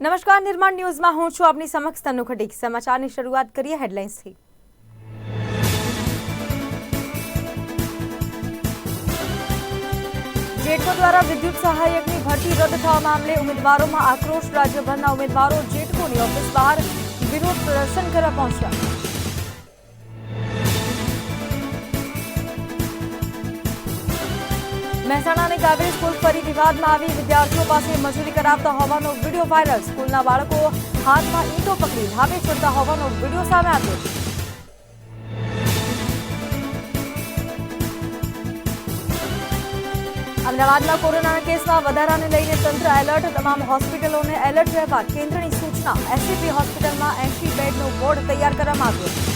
નમસ્કાર, નિર્માણ ન્યૂઝમાં હું છું આપની સમક્ષ તનુ ખટીક. સમાચારની શરૂઆત કરીએ હેડલાઇન્સથી. જેટકો દ્વારા વિદ્યુત સહાયકની ભરતી રદ થવા મામલે ઉમેદવારોમાં આક્રોશ. રાજ્યભરના ઉમેદવારો જેટકોની ઓફિસ બહાર વિરોધ પ્રદર્શન કરવા પહોંચ્યા. મહેસાણાની કાવેરી સ્કૂલ ફરી વિવાદમાં આવી. વિદ્યાર્થીઓ પાસે મજૂરી કરાવતા હોવાનો વીડિયો વાયરલ. સ્કૂલના બાળકો હાથમાં ઈંટો પકડી ધાબે ચડતા હોવાનો વીડિયો સામે આવ્યો. અમદાવાદમાં કોરોનાના કેસમાં વધારાને લઈને તંત્ર એલર્ટ. તમામ હોસ્પિટલોને એલર્ટ રહેવા કેન્દ્રની સૂચના. એસસીપી હોસ્પિટલમાં એસી બેડનો બોર્ડ તૈયાર કરવામાં આવ્યો.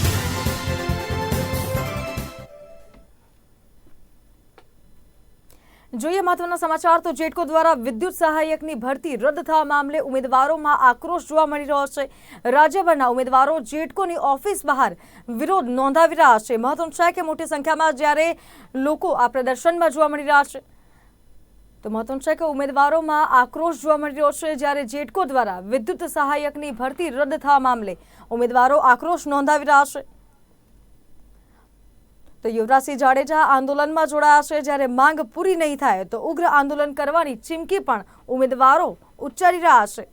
જોઈએ મહત્વના સમાચાર તો જેટકો દ્વારા વિદ્યુત સહાયકની ભરતી રદ થવા મામલે ઉમેદવારોમાં આક્રોશ જોવા મળી રહ્યો છે. રાજ્યભરના ઉમેદવારો જેટકોની ઓફિસ બહાર વિરોધ નોંધાવી રહ્યા છે. મહત્વનું છે કે મોટી સંખ્યામાં જ્યારે લોકો આ પ્રદર્શનમાં જોવા મળી રહ્યા છે. તો મહત્વનું છે કે ઉમેદવારોમાં આક્રોશ જોવા મળી રહ્યો છે જ્યારે જેટકો દ્વારા વિદ્યુત સહાયકની ભરતી રદ થવા મામલે ઉમેદવારો આક્રોશ નોંધાવી રહ્યા છે. તો યુવરાજસિંહ જાડેજા આંદોલનમાં જોડાયા છે. જ્યારે માંગ પૂરી નહીં થાય તો ઉગ્ર આંદોલન કરવાની ચીમકી પણ ઉમેદવારો ઉચ્ચારી રહ્યા છે.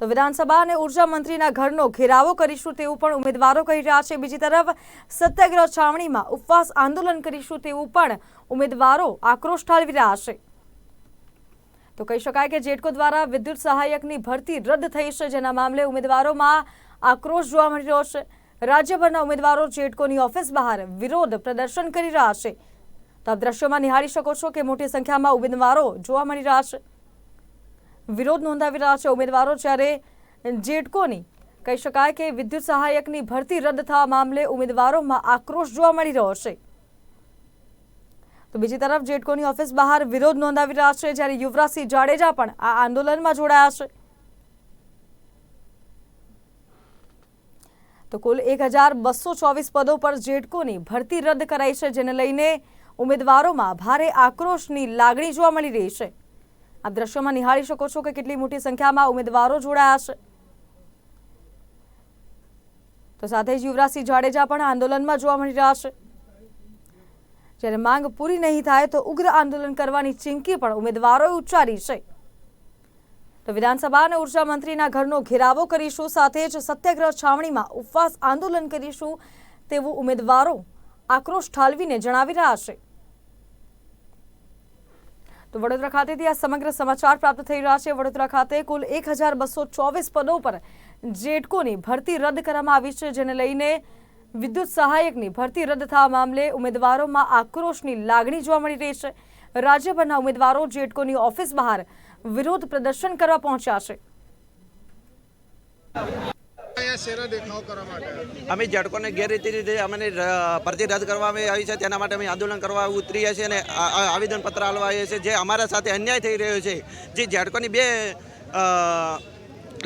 તો વિધાનસભા અને ઊર્જા મંત્રીના ઘરનો ઘેરાવો કરીશું તેવું પણ ઉમેદવારો કહી રહ્યા છે. બીજી તરફ સત્યાગ્રહ છાવણીમાં ઉપવાસ આંદોલન કરીશું તેવું પણ ઉમેદવારો આક્રોશ ઠાલવી રહ્યા છે. તો કહી શકાય કે જેટકો દ્વારા વિદ્યુત સહાયકની ભરતી રદ થઈ છે, જેના મામલે ઉમેદવારોમાં આક્રોશ જોવા મળી રહ્યો છે. રાજ્યભરના ઉમેદવારો જેટકોની ઓફિસ બહાર વિરોધ પ્રદર્શન કરી રહ્યા છે. તો દ્રશ્યોમાં નિહાળી શકો છો કે મોટી સંખ્યામાં ઉમેદવારો જોવા મળી રહ્યા છે. વિરોધ નોંધાવી રહ્યા છે ઉમેદવારો જ્યારે જેટકોની કહી શકાય કે વિદ્યુત સહાયકની ભરતી રદ થવા મામલે ઉમેદવારોમાં આક્રોશ જોવા મળી રહ્યો છે. તો બીજી તરફ જેટકોની ઓફિસ બહાર વિરોધ નોંધાવી રહ્યા છે જ્યારે યુવરાજસિંહ જાડેજા પણ આ આંદોલનમાં જોડાયા છે. તો કુલ એક હજાર બસો ચોવીસ પદો પર જેટકોની ભરતી રદ કરાઈ છે, જેને લઈને ઉમેદવારોમાં ભારે આક્રોશની લાગણી જોવા મળી રહી છે. આ દ્રશ્યોમાં નિહાળી શકો છો કે કેટલી મોટી સંખ્યામાં ઉમેદવારો જોડાયા છે. તો સાથે જ યુવરાજસિંહ જાડેજા પણ આંદોલનમાં જોવા મળી રહ્યા છે. જ્યારે માંગ પૂરી નહીં થાય તો ઉગ્ર આંદોલન કરવાની ચીમકી પણ ઉમેદવારોએ ઉચ્ચારી છે. તો વિધાનસભા અને ઊર્જા મંત્રીના ઘરનો ઘેરાવો કરીશું, સાથે જ સત્યાગ્રહ છાવણીમાં ઉપવાસ આંદોલન કરીશું તેવું ઉમેદવારો આક્રોશ ઠાલવીને જણાવી રહ્યા છે. તો વડોદરા ખાતેથી આ સમગ્ર સમાચાર પ્રાપ્ત થઈ રહ્યા છે. વડોદરા ખાતે કુલ એક પદો પર જેટકોની ભરતી રદ કરવામાં આવી છે, જેને લઈને વિદ્યુત સહાયકની ભરતી રદ થવા મામલે ઉમેદવારોમાં આક્રોશની લાગણી જોવા મળી રહી છે. રાજ્યભરના ઉમેદવારો જેટકોની ઓફિસ બહાર વિરોધ પ્રદર્શન કરવા પહોંચ્યા છે. અહીંયા શેના દેખાવ કરવા માટે? અમે ઝટકોને ગેરરીતિ રીતે અમને ભરતી રદ કરવામાં આવી છે. તેના માટે અમે આંદોલન કરવા ઉતરીએ છીએ અને આવેદનપત્ર આપવા આવીએ છીએ. જે અમારા સાથે અન્યાય થઈ રહ્યો છે જે ઝટકોની બે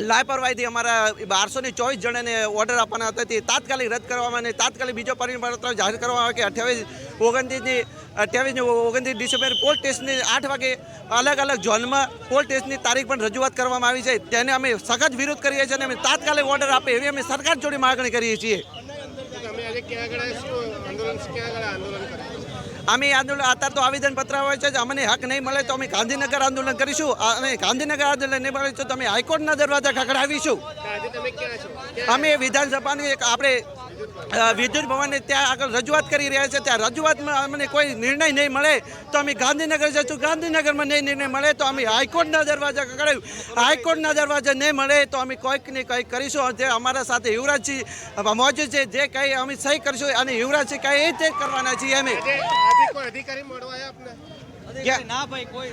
લાપરવાહીથી અમારા બારસો ને ચોવીસ જણાને ઓર્ડર આપવાના હતા. તે તાત્કાલિક રદ કરવામાં અને તાત્કાલિક બીજો પરિપત્ર જાહેર કરવામાં આવે કે અઠ્યાવીસ, ઓગણત્રીસની, અઠ્યાવીસની ઓગણત્રીસ ડિસેમ્બર પોલ ટેસ્ટની આઠ વાગે અલગ અલગ ઝોનમાં પોલ ટેસ્ટની તારીખ પણ રજૂઆત કરવામાં આવી છે. તેને અમે સખત વિરોધ કરીએ છીએ અને અમે તાત્કાલિક ઓર્ડર આપે એવી અમે સરકાર જોડે માગણી કરીએ છીએ. અમે આંદોલન અત્યારે તો આવેદનપત્ર હોય છે અમને હક નહીં મળે તો અમે ગાંધીનગર આંદોલન કરીશું. અને ગાંધીનગર આંદોલન નહીં મળે તો અમે હાઈકોર્ટના દરવાજા ખખડાવીશું. અમે વિધાનસભાની એક આપણે વિદ્યુત ભવનને ત્યાં આગળ રજૂઆત કરી રહ્યા છે. ત્યાં રજૂઆતમાં અમને કોઈ નિર્ણય નહીં મળે તો અમે ગાંધીનગર જઈશું. ગાંધીનગરમાં નહીં નિર્ણય મળે તો અમે હાઈકોર્ટના દરવાજા ખખડાવ્યું હાઈકોર્ટના દરવાજા નહીં મળે તો અમે કોઈક ને કંઈક કરીશું. જે અમારા સાથે યુવરાજસિંહ મોજુદ છે, જે કંઈ અમે સહી કરીશું અને યુવરાજસિંહ કંઈ એ જ કરવાના છીએ અમે. અધિકારી મળવા કે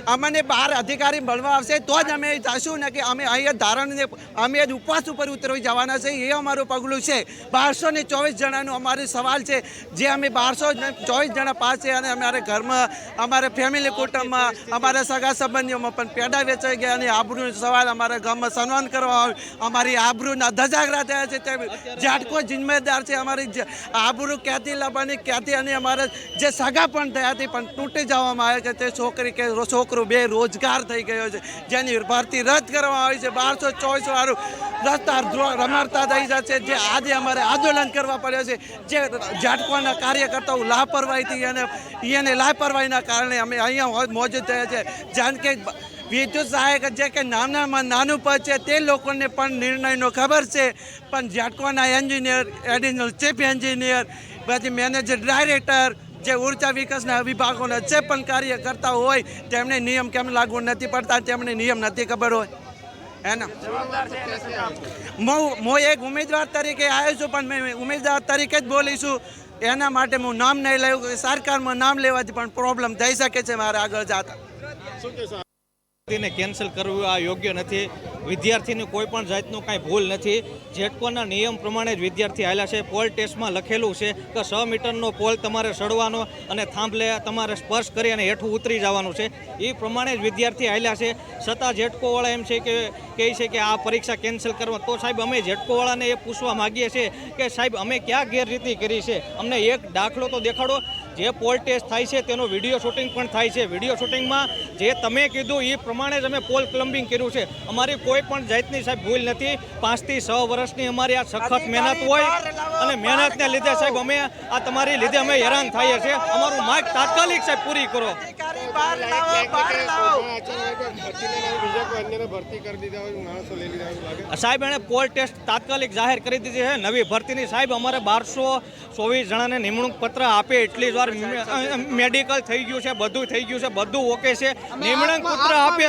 અમને બહાર અધિકારી મળવા આવશે તો જ અમે જઈશું ને કે અમે અહીંયા ધારણને અમે જ ઉપવાસ ઉપર ઉતરવી જવાના છે એ અમારું પગલું છે. બારસો ને ચોવીસ જણાનો અમારો સવાલ છે. જે અમે બારસો ચોવીસ જણા પાસે અને અમારે ઘરમાં અમારે ફેમિલી કુટુંબમાં અમારા સગા સંબંધીઓમાં પણ પેડા વેચાઈ ગયા અને આબરૂ સવાલ અમારા ગામમાં સન્માન કરવા અમારી આબરૂના ધજાગરા થયા છે તે જાટકો જિમ્મેદાર છે અમારી આબરૂ ક્યાંથી લાવવાની ક્યાંથી અને અમારા જે સગા પણ થયા તે પણ તૂટી જવામાં આવે છે. તે છોકરી કે છોકરો બે રોજગાર થઈ ગયો છે. જેની ભરતી રદ કરવામાં આવી છે. બારસો ચોવીસ વાળું રસ્તા રમાડતા થઈ જશે. જે આજે અમારે આંદોલન કરવા પડ્યો છે. જે ઝાટકોના કાર્યકર્તાઓ લાપરવાહીથી અને એને લાપરવાહીના કારણે અમે અહીંયા મોજૂદ થયા છે. જાણ કે વિદ્યુત સહાયક જે કે નાનામાં નાનું પદ છે તે લોકોને પણ નિર્ણયનો ખબર છે. પણ ઝાટકોના એન્જિનિયર, એડિશનલ ચીફ એન્જિનિયર, પછી મેનેજર, ડાયરેક્ટર જે ઊર્જા વિકાસના વિભાગોના જે પણ કાર્ય કરતા હોય, તેમને નિયમ કેમ લાગુ નથી પડતા તેમને નિયમ નથી ખબર હોય. એના હું એક ઉમેદવાર તરીકે આવ્યો છું, પણ મેં ઉમેદવાર તરીકે જ બોલીશું એના માટે હું નામ નહીં લેવું, સરકારમાં નામ લેવાથી પણ પ્રોબ્લેમ થઈ શકે છે મારે આગળ જતા. કેન્સલ કરવું આ યોગ્ય નથી. વિદ્યાર્થીની કોઈ પણ જાતનું કાંઈ ભૂલ નથી. જેટકોના નિયમ પ્રમાણે જ વિદ્યાર્થી આવેલા છે. પોલ ટેસ્ટમાં લખેલું છે કે છ મીટરનો પોલ તમારે સડવાનો અને થાંભલે તમારે સ્પર્શ કરી અને હેઠું ઉતરી જવાનું છે. એ પ્રમાણે જ વિદ્યાર્થી આવેલા છે. છતાં જેટકોવાળા એમ છે કે, કહે છે કે આ પરીક્ષા કેન્સલ કરવા. તો સાહેબ અમે જેટકોવાળાને એ પૂછવા માગીએ છીએ કે સાહેબ અમે ક્યાં ગેરરીતિ કરી છે? અમને એક દાખલો તો દેખાડો. જે પોલ ટેસ્ટ થાય છે તેનો વીડિયો શૂટિંગ પણ થાય છે. વીડિયો શૂટિંગમાં જે તમે કીધું એ પ્રમાણે જ અમે પોલ ક્લમ્બિંગ કર્યું છે. અમારી કોઈ પણ જાતની સાહેબ ભૂલ નથી. પાંચથી છ વર્ષની અમારી આ સખત મહેનત હોય અને મહેનતને લીધે સાહેબ અમે આ તમારી લીધે અમે હેરાન થઈએ છીએ. અમારું માગ તાત્કાલિક સાહેબ પૂરી કરો. સાહેબ એણે પોલ ટેસ્ટ તાત્કાલિક જાહેર કરી દીધી છે. નવી ભરતીની સાહેબ અમારે બારસો ચોવીસ જણાને નિમણૂક પત્ર આપે એટલી જ વાર મેડિકલ થઈ ગયું છે બધું થઈ ગયું છે બધું ઓકે છે. નિમણક પત્ર આપે.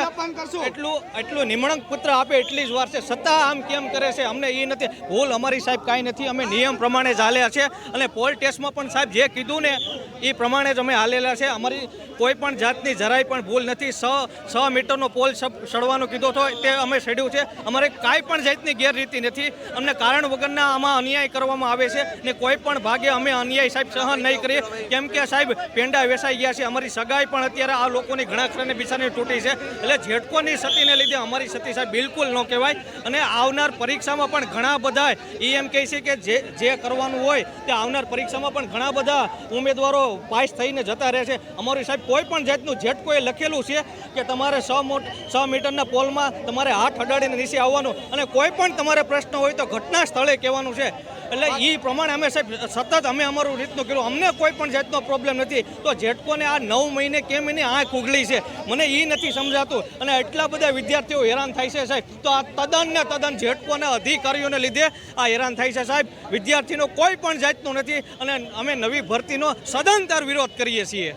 એટલું એટલું નિમણક પત્ર આપે એટલી જ વાર છે. છતાં આમ કેમ કરે છે અમને એ નથી. ભૂલ અમારી સાહેબ કાંઈ નથી. અમે નિયમ પ્રમાણે જ હાલ્યા છે. અને પોલ ટેસ્ટમાં પણ સાહેબ જે કીધું ને એ પ્રમાણે જ અમે હાલેલા છે. અમારી કોઈ પણ જાતની જરાય પણ ભૂલ નથી. સ છ મીટરનો પોલ સડવાનો સડવાનું કીધો હતો તે અમે સડ્યું છે. અમારે કાંઈ પણ જાતની ગેરરીતિ નથી. અમને કારણ વગરના આમાં અન્યાય કરવામાં આવે છે ને કોઈ પણ ભાગે અમે અન્યાય સાહેબ સહન નહીં કરીએ. કેમ કે સાહેબ, પેંડા વેસાઈ ગયા છે, અમારી સગાઈ પણ અત્યારે આ લોકોની ઘણા ખરાને બિચારની તૂટી છે. એટલે જેટકોની સતીને લીધે અમારી સતી સાહેબ બિલકુલ ન કહેવાય. અને આવનાર પરીક્ષામાં પણ ઘણા બધા એ એમ કહે છે કે જે જે કરવાનું હોય તે આવનાર પરીક્ષામાં પણ ઘણા બધા ઉમેદવારો પાસ થઈને જતા રહે છે. અમારી સાહેબ કોઈ પણ જાતનું જેટકોએ લખેલું છે કે તમારે સો મોટ, સો મીટરના પોલમાં તમારે હાથ અડાડીને નીચે આવવાનું અને કોઈ પણ તમારે પ્રશ્ન હોય તો ઘટના સ્થળે કહેવાનું છે. એટલે એ પ્રમાણે અમે સાહેબ સતત અમે અમારું રીતનું કર્યું અમને કોઈ પણ જાતનો પ્રોબ્લેમ નથી. તો જેટકોને આ નવ મહિને કેમ એની આંખ ઉગલી છે? મને એ નથી સમજાતું. અને એટલા બધા વિદ્યાર્થીઓ હેરાન થાય છે સાહેબ. તો આ તદ્દન ને તદ્દન જેટકોને અધિકારીઓને લીધે આ હેરાન થાય છે સાહેબ. વિદ્યાર્થીનો કોઈ પણ જાતનું નથી અને અમે નવી ભરતીનો સદંતર વિરોધ કરીએ છીએ.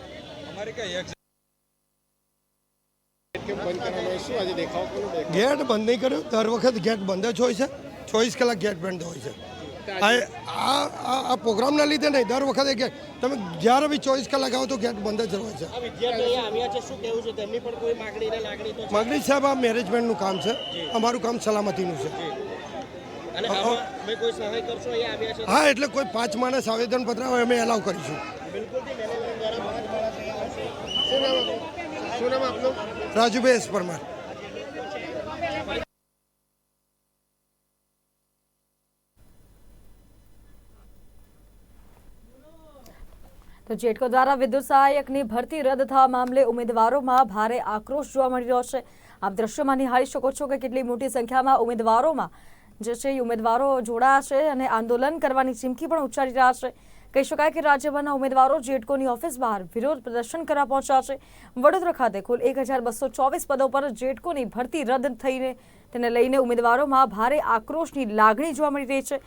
કેમ બંધ કરવાનો હોય? શું આજે દેખાવ કોનો દેખાવ? ગેટ બંધ નહીં કર્યું. દર વખત ગેટ બંધ જ હોય છે. ચોવીસ કલાક ગેટ બંધ હોય છે. આ આ આ- આ પ્રોગ્રામના લીધે નહીં દર વખતે ગેટ તમે જ્યારે બી ચોવીસ કલાક આવો તો ગેટ બંધ જ રહે છે. માગણી સાહેબ આ મેનેજમેન્ટનું કામ છે. અમારું કામ સલામતીનું છે. હા એટલે કોઈ પાંચ માણસ આવેદનપત્ર આવે અમે એલાવ કરીશું. રાજુભાઈ એસ પરમાર. તો જેટકો દ્વારા વિદ્યુત સહાયકની ભરતી રદ થવા મામલે ઉમેદવારોમાં ભારે આક્રોશ જોવા મળી રહ્યો છે. આપ દ્રશ્યમાં નિહાળી શકો છો કે કેટલી મોટી સંખ્યામાં ઉમેદવારોમાં જે છે ઉમેદવારો જોડાયા છે અને આંદોલન કરવાની ચીમકી પણ ઉચ્ચારી રહ્યા છે. કહી શકાય કે રાજ્યભરના ઉમેદવારો જેટકોની ઓફિસ બહાર વિરોધ પ્રદર્શન કરવા પહોંચ્યા છે. વડોદરા ખાતે કુલ એક પદો પર જેટકોની ભરતી રદ થઈને તેને લઈને ઉમેદવારોમાં ભારે આક્રોશની લાગણી જોવા મળી રહી છે.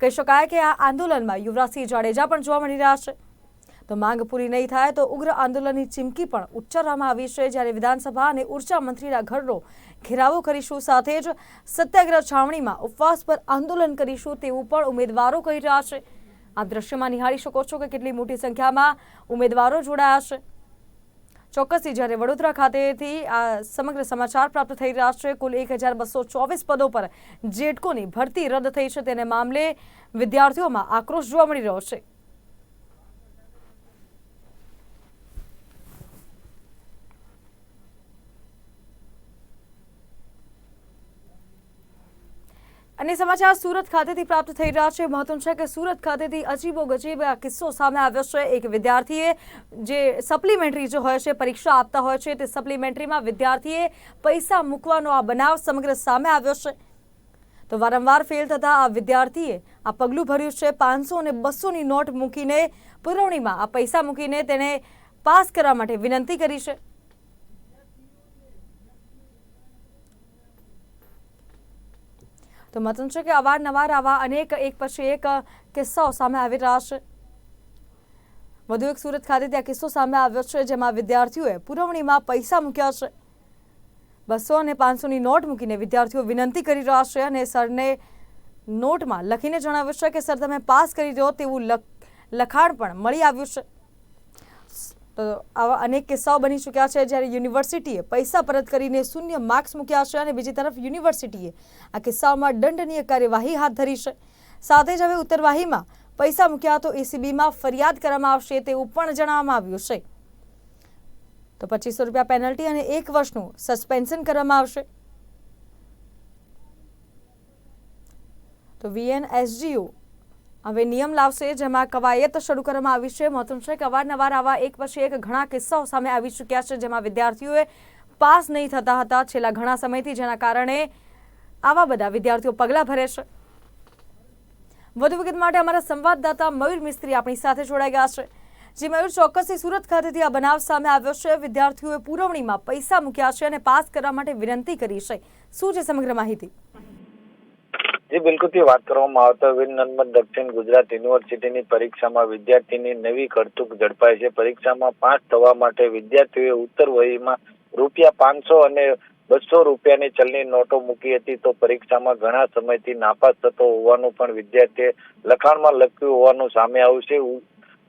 કહી શકાય કે આ આંદોલનમાં યુવરાજસિંહ જાડેજા પણ જોવા મળી રહ્યા છે. તો માંગ પૂરી નહીં થાય તો ઉગ્ર આંદોલનની ચીમકી પણ ઉચ્ચારવામાં આવી છે. જ્યારે વિધાનસભા અને ઊર્જા મંત્રીના ઘરનો ઘેરાવો કરીશું, સાથે જ સત્યાગ્રહ છાવણીમાં ઉપવાસ પર આંદોલન કરીશું તેવું પણ ઉમેદવારો કહી રહ્યા છે. આ દ્રશ્યમાં નિહાળી શકો છો કે કેટલી મોટી સંખ્યામાં ઉમેદવારો જોડાયા છે. ચોક્કસથી જ્યારે વડોદરા ખાતેથી આ સમગ્ર સમાચાર પ્રાપ્ત થઈ રહ્યા છે, કુલ એક હજાર બસો ચોવીસ પદો પર જેટકોની ભરતી રદ થઈ છે. તેને મામલે વિદ્યાર્થીઓમાં આક્રોશ જોવા મળી રહ્યો છે. અને સમાચાર સુરત ખાતેથી પ્રાપ્ત થઈ રહ્યા છે. મહત્વનું છે કે સુરત ખાતેથી અજીબો ગજીબ આ કિસ્સો સામે આવ્યો છે. એક વિદ્યાર્થીએ જે સપ્લિમેન્ટરી જે હોય છે, પરીક્ષા આપતા હોય છે, તે સપ્લિમેન્ટરીમાં વિદ્યાર્થીએ પૈસા મૂકવાનો આ બનાવ સમગ્ર સામે આવ્યો છે. તો વારંવાર ફેલ થતા આ વિદ્યાર્થીએ આ પગલું ભર્યું છે. પાંચસો અને બસોની નોટ મૂકીને પુરવણીમાં આ પૈસા મૂકીને તેને પાસ કરવા માટે વિનંતી કરી છે. તો મતન છે કે અવારનવાર આવા અનેક એક પછી એક કિસ્સાઓ સામે આવી રહ્યા છે. વધુ એક સુરત ખાતે ત્યાં કિસ્સો સામે આવ્યો છે, જેમાં વિદ્યાર્થીઓએ પુરવણીમાં પૈસા મૂક્યા છે. બસો અને પાંચસોની નોટ મૂકીને વિદ્યાર્થીઓ વિનંતી કરી રહ્યા છે અને સરને નોટમાં લખીને જણાવ્યું છે કે, સર, તમે પાસ કરી દો તેવું લખ- લખાણ પણ મળી આવ્યું છે. તો આવા અનેક કિસ્સાઓ બની ચૂક્યા છે જ્યારે યુનિવર્સિટીએ પૈસા પરત કરીને શૂન્ય માર્ક્સ મૂક્યા છે અને બીજી તરફ યુનિવર્સિટીએ આ કિસ્સાઓમાં દંડનીય કાર્યવાહી હાથ ધરી છે. સાથે જ હવે ઉત્તરવાહીમાં પૈસા મૂક્યા તો એસીબીમાં ફરિયાદ કરવામાં આવશે તેવું પણ જણાવવામાં આવ્યું છે. તો પચીસો રૂપિયા પેનલ્ટી અને એક વર્ષનું સસ્પેન્શન કરવામાં આવશે. તો વીએનએસજીયુ હવે નિયમ લાવશે, જેમાં કવાયત શરૂ કરવામાં આવી છે. મહત્વનું છે કે અવારનવાર આવા એક પછી એક ઘણા કિસ્સાઓ સામે આવી ચૂક્યા છે, જેમાં વિદ્યાર્થીઓએ પાસ નહીં થતા હતા. છેલ્લા ઘણા સમયથી જેના કારણે આવા બધા વિદ્યાર્થીઓ પગલાં ભરે છે. વધુ વિગત માટે અમારા સંવાદદાતા મયુર મિસ્ત્રી આપણી સાથે જોડાઈ ગયા છે. જે મયુર, ચોક્કસથી સુરત ખાતેથી આ બનાવ સામે આવ્યો છે. વિદ્યાર્થીઓએ પુરવણીમાં પૈસા મૂક્યા છે અને પાસ કરવા માટે વિનંતી કરી છે. શું છે સમગ્ર માહિતી? જી, બિલકુલથી વાત કરવામાં આવે તો વીર દક્ષિણ ગુજરાત યુનિવર્સિટીની પરીક્ષામાં વિદ્યાર્થીની નવી કડતુક ઝડપાઈ છે. પરીક્ષામાં પાસ થવા માટે વિદ્યાર્થીઓએ ઉત્તર વહીમાં રૂપિયા પાંચસો અને બસો રૂપિયાની ચલની નોટો મૂકી હતી તો પરીક્ષામાં ઘણા સમયથી નાપાસ થતો હોવાનું પણ વિદ્યાર્થીએ લખાણમાં લખ્યું હોવાનું સામે આવ્યું છે.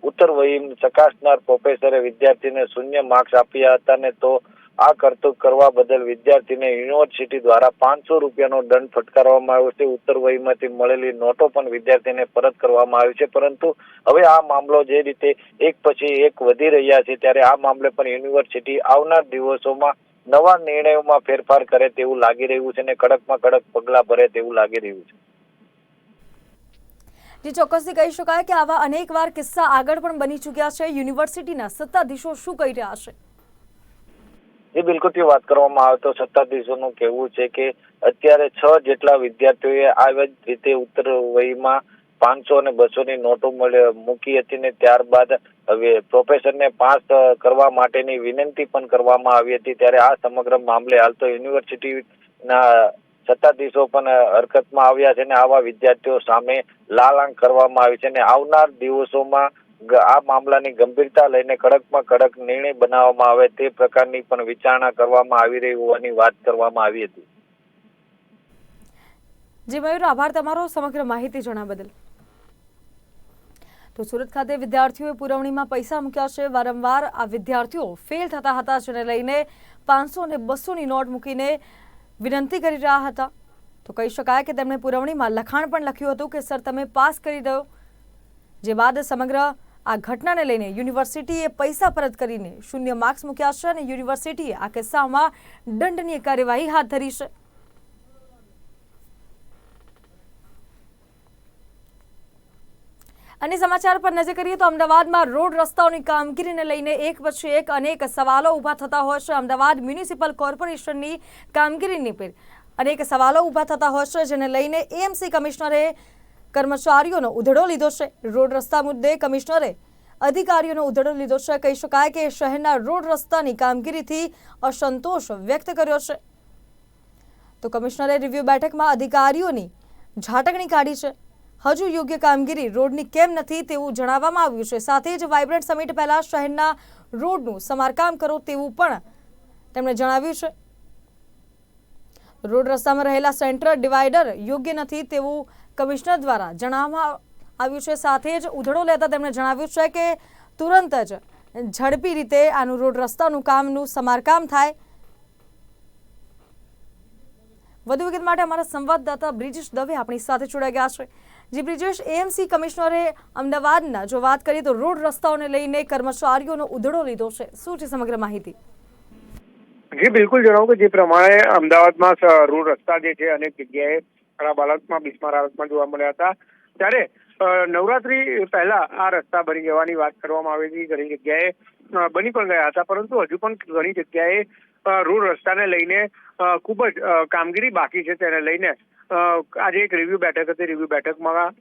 ઉત્તર વહી ચકાસનાર પ્રોફેસરે વિદ્યાર્થીને શૂન્ય માર્ક્સ આપ્યા હતા ને તો આ કરતૂક કરવા બદલ વિદ્યાર્થીને યુનિવર્સિટી દ્વારા પાંચસો રૂપિયાનો દંડ ફટકારવામાં આવ્યો છે. ઉત્તર વહીમાંથી મળેલી નોટો પણ વિદ્યાર્થીને પરત કરવામાં આવી છે. પરંતુ હવે આ મામલો જે રીતે એક પછી એક વધી રહ્યા છે ત્યારે આ મામલે પણ યુનિવર્સિટી આવનાર દિવસોમાં નવા નિર્ણયોમાં ફેરફાર કરે તેવું લાગી રહ્યું છે અને કડકમાં કડક પગલાં ભરે તેવું લાગી રહ્યું છે. જે, ચોક્કસથી કહી શકાય કે આવા અનેક વાર કિસ્સા આગળ પણ બની ચૂક્યા છે. યુનિવર્સિટીના સત્તાધીશો શું કહી રહ્યા છે? જે બિલકુલથી વાત કરવામાં આવે તો સત્તાધીશોનું કહેવું છે કે અત્યારે છ જેટલા વિદ્યાર્થીઓએ આવી જ રીતે ઉત્તર વયમાં પાંચસો અને બસો ની નોટો મૂકી હતી ને ત્યારબાદ હવે પ્રોફેસરને પાસ કરવા માટેની વિનંતી પણ કરવામાં આવી હતી. ત્યારે આ સમગ્ર મામલે હાલ તો યુનિવર્સિટીના સત્તાધીશો પણ હરકતમાં આવ્યા છે અને આવા વિદ્યાર્થીઓ સામે લાલ આંખ કરવામાં આવી છે અને આવનાર દિવસોમાં આ મામલાની ગંભીરતા લઈને કડકમાં કડક નિર્ણય બનાવવામાં આવે તે પ્રકારની પણ વિચારણા કરવામાં આવી રહી હોવાની વાત કરવામાં આવી હતી. જી મયુર, આભાર તમારો સમગ્ર માહિતી જણાવવા બદલ. તો સુરત ખાતે વિદ્યાર્થીઓએ પુરવણીમાં પૈસા મૂક્યા છે. વારંવાર આ વિદ્યાર્થીઓ ફેલ થતા હતા, જેને લઈને પાંચસો અને બસોની નોટ મૂકીને વિનંતી કરી રહ્યા હતા. તો કહી શકાય કે તેમણે પુરવણીમાં લખાણ પણ લખ્યું હતું કે, સર, તમે પાસ કરી દો. જે બાદ સમગ્ર આ ઘટનાને લઈને યુનિવર્સિટીએ પૈસા પરત કરીને શૂન્ય માર્ક્સ મૂક્યા છે અને યુનિવર્સિટીએ આ કિસ્સામાં દંડનીય કાર્યવાહી હાથ ધરી છે. અને સમાચાર પર નજર કરીએ તો અમદાવાદમાં રોડ રસ્તાઓની કામગીરીને લઈને એક પછી એક અનેક સવાલો ઊભા થતા હોય છે. અમદાવાદ મ્યુનિસિપલ કોર્પોરેશનની કામગીરીની પર અનેક સવાલો ઊભા થતા હોય છે, જેને લઈને એએમસી કમિશનરે કર્મચારીઓનો ઉધડો લીધો છે. રોડ રસ્તા મુદ્દે કમિશનરે અધિકારીઓનો ઉધડો લીધો છે. કહી શકાય કે શહેરના રોડ રસ્તાની કામગીરીથી અસંતોષ વ્યક્ત કર્યો છે. તો કમિશનરે રિવ્યુ બેઠકમાં અધિકારીઓની ઝાટકણી કાઢી છે. હજુ યોગ્ય કામગીરી રોડની કેમ નથી તેવું જણાવવામાં આવ્યું છે. સાથે જ વાઇબ્રન્ટ સમિટ પહેલા શહેરના રોડનું સમારકામ કરો તેવું પણ તેમણે જણાવ્યું છે. રોડ રસ્તામાં રહેલા સેન્ટ્રલ ડિવાઈડર યોગ્ય નથી તેવું કમિશનર દ્વારા જણાવવામાં આવ્યું છે. સાથે જ ઉધડો લેતા તેમણે જણાવ્યું છે કે તુરંત જ ઝડપી રીતે આનું રોડ રસ્તાનું કામનું સમારકામ થાય. વધુ વિગત માટે અમારા સંવાદદાતા બ્રિજેશ દવે આપણી સાથે જોડાઈ ગયા છે. જી બ્રિજેશ એએમસી કમિશનરે અમદાવાદના જો વાત કરીએ તો રોડ રસ્તાઓને લઈને કર્મચારીઓનો ઉધડો લીધો છે. શું છે સમગ્ર માહિતી? જી, બિલકુલ જણાવું કે જે પ્રમાણે અમદાવાદમાં રોડ રસ્તા જે છે અનેક જગ્યાએ ખરાબ હાલતમાં બિસ્માર હાલતમાં જોવા મળ્યા હતા. ત્યારે નવરાત્રી પહેલા આ રસ્તા બની જવાની વાત કરવામાં આવી હતી. ઘણી જગ્યાએ બની પણ ગયા હતા. પરંતુ હજુ પણ ઘણી જગ્યાએ રોડ રસ્તાને લઈને ખૂબ જ કામગીરી બાકી છે તેને લઈને. આજે એક રિવ્યુ બેઠક હતી. રિવ્યુ બેઠકમાં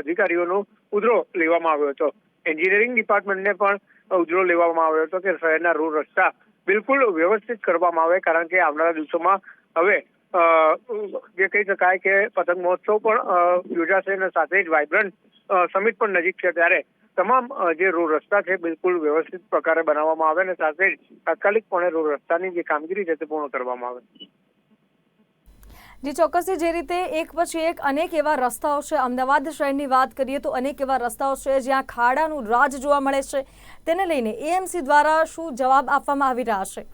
અધિકારીઓનો ઉધરો લેવામાં આવ્યો હતો. એન્જિનિયરિંગ ડિપાર્ટમેન્ટને પણ ઉધરો લેવામાં આવ્યો હતો કે શહેરના રોડ રસ્તા બિલકુલ વ્યવસ્થિત કરવામાં આવે, કારણ કે આવનારા દિવસોમાં હવે જે કહી શકાય કે પતંગ મહોત્સવ પણ યોજાશે અને સાથે જ વાઇબ્રન્ટ સમિટ પણ નજીક છે ત્યારે તમામ જે રોડ રસ્તા છે બિલકુલ વ્યવસ્થિત પ્રકારે બનાવવામાં આવે અને સાથે જ તાત્કાલિકપણે રોડ રસ્તાની જે કામગીરી છે તે પૂર્ણ કરવામાં આવે. જી, ચોક્કસથી જે રીતે એક પછી એક અનેક એવા રસ્તાઓ છે, અમદાવાદ શહેરની વાત કરીએ તો અનેક એવા રસ્તાઓ છે જ્યાં ખાડાનું રાજ જોવા મળે છે. તેને લઈને એએમસી દ્વારા શું જવાબ આપવામાં આવી રહ્યા છે?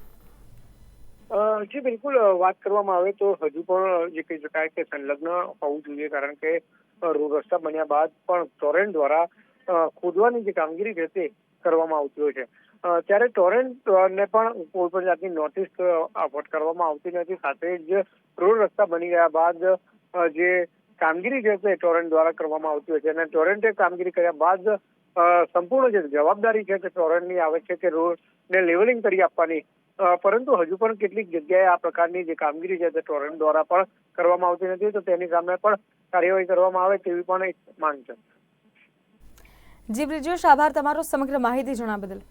જી, બિલકુલ વાત કરવામાં આવે તો હજુ પણ જે કહી શકાય કે સંલગ્ન હોવું જોઈએ. કારણ કે રોડ રસ્તા બન્યા બાદ પણ ટોરેન્ટ દ્વારા ખોદવાની જે કામગીરી છે તે કરવામાં આવતી હોય છે. ત્યારે ટોરેન્ટ ને પણ કોઈ પણ જાતની નોટિસ ફટકારવામાં આવતી નથી. સાથે જ રોડ રસ્તા બની ગયા બાદ જે કામગીરી છે તે ટોરેન્ટ દ્વારા કરવામાં આવતી હોય છે. અને ટોરેન્ટે કામગીરી કર્યા બાદ સંપૂર્ણ જે જવાબદારી છે તે ટોરેન્ટની આવે છે કે રોડને લેવલિંગ કરી આપવાની પરંતુ હજુ પણ કેટલીક જગ્યાએ આ પ્રકારની જે કામગીરી છે તે ટોરેન્ટ દ્વારા પણ કરવામાં આવતી નથી, તો તેની સામે પણ કાર્યવાહી કરવામાં આવે તેવી પણ એક માંગ છે. જી, બ્રિજેશ, આભાર તમારો સમગ્ર માહિતી જણાવવા બદલ.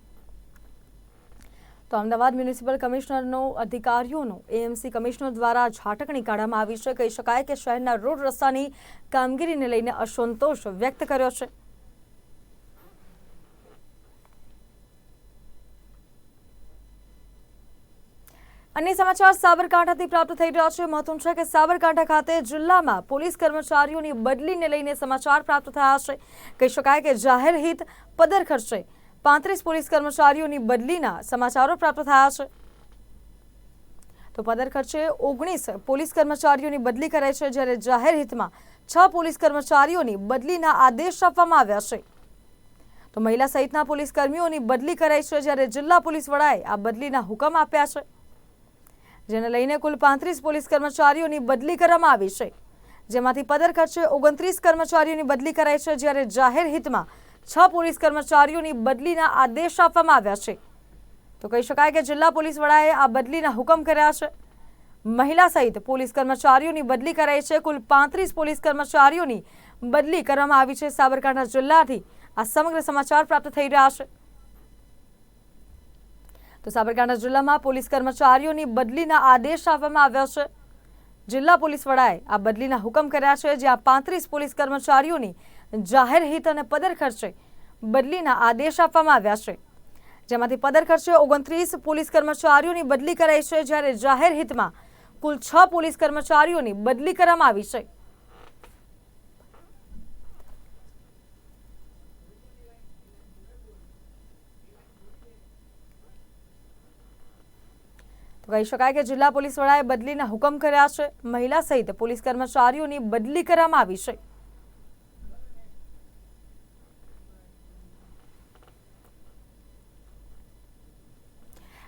તો અમદાવાદ મ્યુનિસિપલ કમિશનરનો અધિકારીઓનો, એએમસી કમિશનર દ્વારા ઝાટકણી કાઢવામાં આવી છે. કહી શકાય કે શહેરના રોડ રસ્તાની કામગીરીને લઈને અસંતોષ વ્યક્ત કર્યો છે. અન્ય સમાચાર સાબરકાંઠાથી પ્રાપ્ત થઈ રહ્યા છે. મહત્વનું છે કે સાબરકાંઠા ખાતે જિલ્લામાં પોલીસ કર્મચારીઓની બદલીને લઈને સમાચાર પ્રાપ્ત થયા છે. કહી શકાય કે જાહેર હિત પદર ખર્ચે પાંત્રીસ પોલીસ કર્મચારીઓની બદલીના સમાચારો પ્રાપ્ત થયા છે. તો પદર ખર્ચે ઓગણીસ પોલીસ કર્મચારીઓની બદલી કરાઈ છે, જ્યારે જાહેર હિતમાં છ પોલીસ કર્મચારીઓની બદલીના આદેશ આપવામાં આવ્યા છે. તો મહિલા સહિતના પોલીસ કર્મીઓની બદલી કરાઈ છે, જ્યારે જિલ્લા પોલીસ વડાએ આ બદલીના હુકમ આપ્યા છે. જેને લઈને કુલ પાંત્રીસ પોલીસ કર્મચારીઓની બદલી કરવામાં આવી છે. જેમાંથી પદર ખર્ચે ઓગણત્રીસ કર્મચારીઓની બદલી કરાઈ છે, જ્યારે જાહેર હિતમાં છ પોલીસ કર્મચારીઓની બદલીના આદેશ આપવામાં આવ્યા છે. તો કહી શકાય કે જિલ્લા પોલીસ વડાએ આ બદલીના હુકમ કર્યા છે. મહિલા સહિત પોલીસ કર્મચારીઓની બદલી કરાઈ છે. કુલ પાંત્રીસ પોલીસ કર્મચારીઓની બદલી કરવામાં આવી છે. સાબરકાંઠા જિલ્લાથી આ સમગ્ર સમાચાર પ્રાપ્ત થઈ રહ્યા છે. તો સાબરકાંઠા જિલ્લામાં પોલીસ કર્મચારીઓની બદલીના આદેશ આપવામાં આવ્યા છે. જિલ્લા પોલીસ વડાએ આ બદલીના હુકમ કર્યા છે, જ્યાં પાંત્રીસ પોલીસ કર્મચારીઓની જાહેર હિત અને પદર ખર્ચે બદલીના આદેશ આપવામાં આવ્યા છે. જેમાંથી પદર ખર્ચે ઓગણત્રીસ પોલીસ કર્મચારીઓની બદલી કરાઈ છે, જ્યારે જાહેર હિતમાં કુલ છ પોલીસ કર્મચારીઓની બદલી કરવામાં આવી છે. તો કહી શકાય કે જિલ્લા પોલીસ વડાએ બદલીના હુકમ કર્યા છે. મહિલા સહિત પોલીસ કર્મચારીઓની બદલી કરવામાં આવી છે.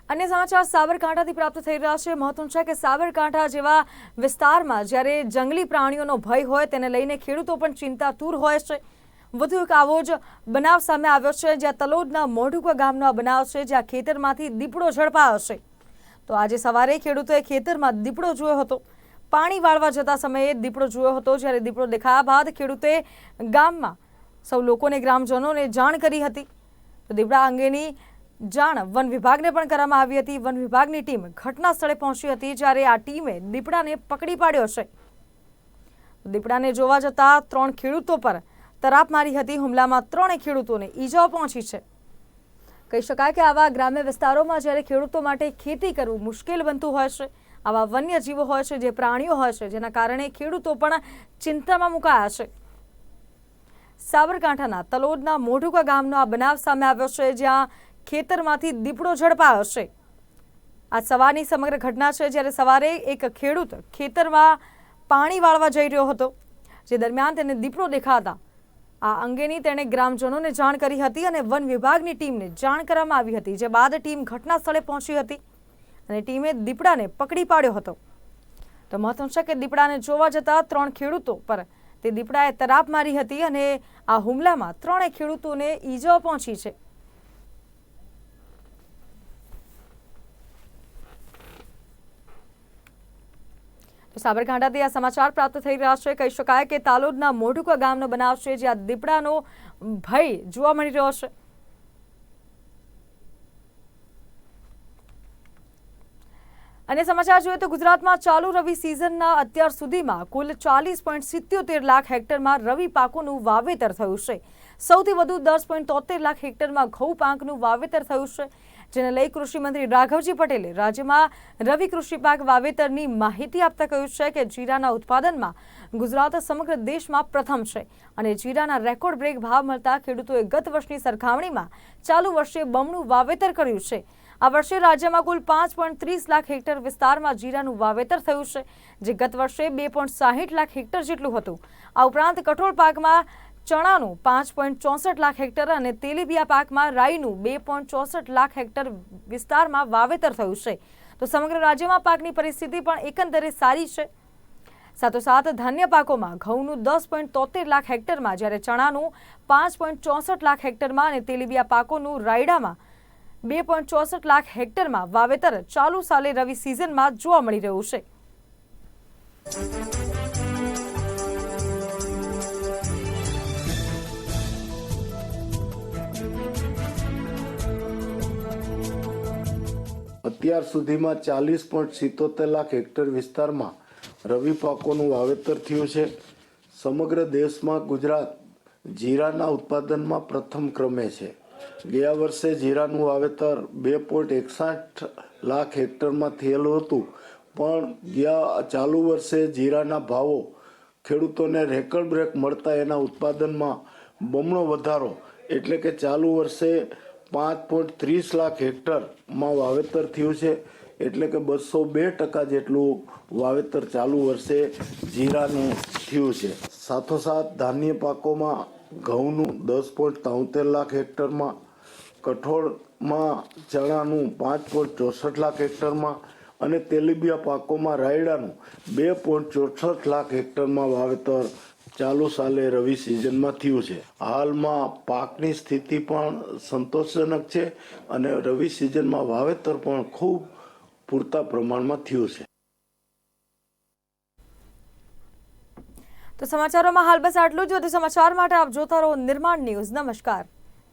અન્ય સમાચાર સાબરકાંઠાથી પ્રાપ્ત થઈ રહ્યા છે. મહત્વનું છે કે સાબરકાંઠા જેવા વિસ્તારમાં જ્યારે જંગલી પ્રાણીઓનો ભય હોય તેને લઈને ખેડૂતો પણ ચિંતાતુર હોય છે. વધુ એક આવો જ બનાવ સામે આવ્યો છે, જ્યાં તલોદના મોઢુકા ગામનો આ બનાવ છે, જ્યાં ખેતરમાંથી દીપડો ઝડપાયો છે. તો આજે સવારે ખેડૂતોએ ખેતરમાં દીપડો જોયો હતો. પાણી વાળવા જતા સમયે દીપડો જોયો હતો, જ્યારે દીપડો દેખાયા બાદ ખેડૂતે ગામમાં સૌ લોકોને, ગ્રામજનોને જાણ કરી હતી. તો દીપડા અંગેની જાણ વન વિભાગને પણ કરવામાં આવી હતી. વન વિભાગની ટીમ ઘટના સ્થળે પહોંચી હતી, જ્યારે આ ટીમે દીપડાને પકડી પાડ્યો છે. દીપડાને જોવા જતા ત્રણ ખેડૂતો પર તરાપ મારી હતી. હુમલામાં ત્રણેય ખેડૂતોને ઈજાઓ પહોંચી છે. કહી શકાય કે આવા ગ્રામ્ય વિસ્તારોમાં જ્યારે ખેડૂતો માટે ખેતી કરવું મુશ્કેલ બનતું હોય છે, આવા વન્યજીવો હોય છે, જે પ્રાણીઓ હોય છે, જેના કારણે ખેડૂતો પણ ચિંતામાં મુકાયા છે. સાબરકાંઠાના તલોદના મોઢુકા ગામનો આ બનાવ સામે આવ્યો છે, જ્યાં ખેતરમાંથી દીપડો ઝડપાયો છે. આ સવારની સમગ્ર ઘટના છે, જ્યારે સવારે એક ખેડૂત ખેતરમાં પાણી વાળવા જઈ રહ્યો હતો, જે દરમિયાન તેને દીપડો દેખાતા આ અંગેની તેણે ગ્રામજનોને જાણ કરી હતી અને વન વિભાગની ટીમને જાણ કરવામાં આવી હતી, જે બાદ ટીમ ઘટના સ્થળે પહોંચી હતી અને ટીમે દીપડાને પકડી પાડ્યો હતો. તો મહત્વનું છે કે દીપડાને જોવા જતા ત્રણ ખેડૂતો પર તે દીપડાએ તરાપ મારી હતી અને આ હુમલામાં ત્રણેય ખેડૂતોને ઈજાઓ પહોંચી છે. સાબરકાંઠાથી આ સમાચાર પ્રાપ્ત થઈ રહ્યા છે. કહી શકાય કે તાલોદના મોઢુકા ગામનો બનાવ છે, જ્યાં દીપડાનો ભય જોવા મળી રહ્યો છે. અને સમાચાર જોઈએ તો ગુજરાતમાં ચાલુ રવિ સિઝનના અત્યાર સુધીમાં કુલ ચાલીસ પોઈન્ટ સિત્યોતેર લાખ હેક્ટરમાં રવિ પાકોનું વાવેતર થયું છે. સૌથી વધુ દસ પોઈન્ટ તોતેર લાખ હેક્ટરમાં ઘઉં પાકનું વાવેતર થયું છે. જેને લઈ કૃષિમંત્રી રાઘવજી પટેલે રાજ્યમાં રવિ કૃષિ પાક વાવેતરની માહિતી આપતા કહ્યું છે કે જીરાના ઉત્પાદનમાં ગુજરાત સમગ્ર દેશમાં પ્રથમ છે અને જીરાના રેકોર્ડ બ્રેક ભાવ મળતા ખેડૂતોએ ગત વર્ષની સરખામણીમાં ચાલુ વર્ષે બમણું વાવેતર કર્યું છે. આ વર્ષે રાજ્યમાં કુલ પાંચ પોઈન્ટ ત્રીસ લાખ હેક્ટર વિસ્તારમાં જીરાનું વાવેતર થયું છે, જે ગત વર્ષે બે પોઈન્ટ સાહીઠ લાખ હેક્ટર જેટલું હતું. આ ઉપરાંત કઠોળ પાકમાં ચણાનું પાંચ પોઈન્ટ ચોસઠ લાખ હેક્ટર અને તેલીબિયા પાકમાં રાઈનું બે પોઈન્ટ ચોસઠ લાખ હેક્ટર વિસ્તારમાં વાવેતર થયું છે. તો સમગ્ર રાજ્યમાં પાકની પરિસ્થિતિ પણ એકંદરે સારી છે. સાથોસાથ ધાન્ય પાકોમાં ઘઉંનું દસ પોઈન્ટ તોતેર લાખ હેક્ટરમાં, જ્યારે ચણાનું પાંચ પોઈન્ટ ચોસઠ લાખ હેક્ટરમાં અને તેલીબિયા પાકોનું રાયડામાં બે પોઈન્ટ ચોસઠ લાખ હેક્ટરમાં વાવેતર ચાલુ સાલે રવિ સિઝનમાં જોવા મળી રહ્યું છે. અત્યાર સુધીમાં ચાલીસ પોઈન્ટ સિત્તોતેર લાખ હેક્ટર વિસ્તારમાં રવિ પાકોનું વાવેતર થયું છે. સમગ્ર દેશમાં ગુજરાત જીરાના ઉત્પાદનમાં પ્રથમ ક્રમે છે. ગયા વર્ષે જીરાનું વાવેતર બે પોઈન્ટ એકસાઠ લાખ હેક્ટરમાં થયેલું હતું, પણ ગયા ચાલુ વર્ષે જીરાના ભાવો ખેડૂતોને રેકર્ડ બ્રેક મળતા એના ઉત્પાદનમાં બમણો વધારો એટલે કે ચાલુ વર્ષે પાંચ પોઈન્ટ ત્રીસ લાખ હેક્ટરમાં વાવેતર થયું છે. એટલે કે બસો બે ટકા જેટલું વાવેતર ચાલુ વર્ષે જીરાનું થયું છે. સાથોસાથ ધાન્ય પાકોમાં ઘઉંનું દસ પોઈન્ટ તોતેર લાખ હેક્ટરમાં, કઠોળમાં ચણાનું પાંચ પોઈન્ટ ચોસઠ લાખ હેક્ટરમાં અને તેલીબિયા પાકોમાં રાયડાનું બે પોઈન્ટ ચોસઠ લાખ હેક્ટરમાં વાવેતર ચાલુ સાલે રવિ સિઝનમાં થયું છે. હાલમાં પાકની સ્થિતિ પણ સંતોષજનક છે અને રવિ સિઝનમાં વાવેતર પણ ખૂબ પૂરતા પ્રમાણમાં થયું છે. તો સમાચારોમાં હાલ બસ આટલું જ. વધુ સમાચાર માટે આપ જોતા રહો નિર્માણ ન્યૂઝ. નમસ્કાર.